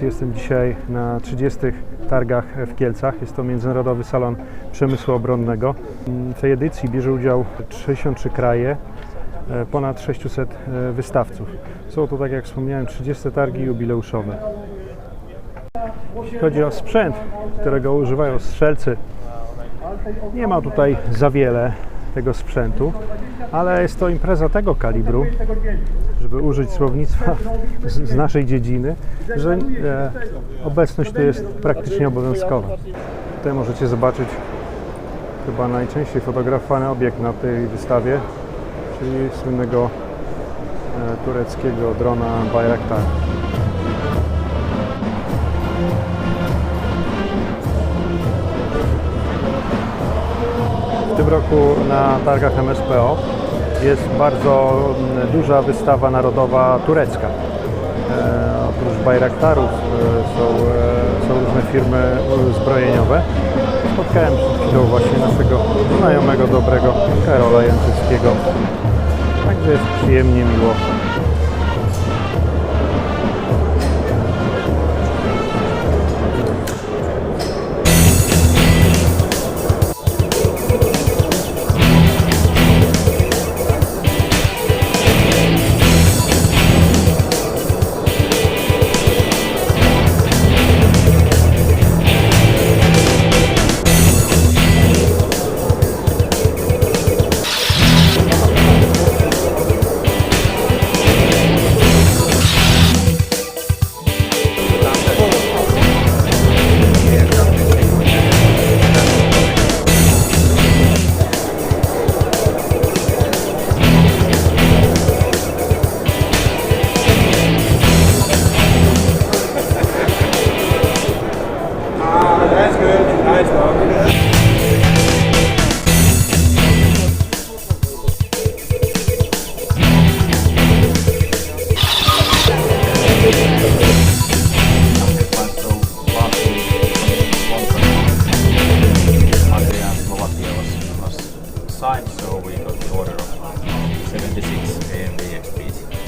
Jestem dzisiaj na 30 targach w Kielcach. Jest to Międzynarodowy Salon Przemysłu Obronnego. W tej edycji bierze udział 63 kraje, e, ponad 600 e, wystawców. Są to, tak jak wspomniałem, 30 targi jubileuszowe. Chodzi o sprzęt, którego używają strzelcy, nie ma tutaj za wiele tego sprzętu, ale jest to impreza tego kalibru, żeby użyć słownictwa z, z naszej dziedziny, że e, obecność tu jest praktycznie obowiązkowa. Tutaj możecie zobaczyć chyba najczęściej fotografowany obiekt na tej wystawie, czyli słynnego e, tureckiego drona Bayraktar. W tym roku na targach MSPO jest bardzo mm, duża wystawa narodowa turecka. E, oprócz Bayraktarów e, są, e, są różne firmy zbrojeniowe. Spotkałem przed chwilą właśnie naszego znajomego, dobrego Karola Jęczyckiego. Także jest przyjemnie, miło time, so we got the order of 76 AMD XPs.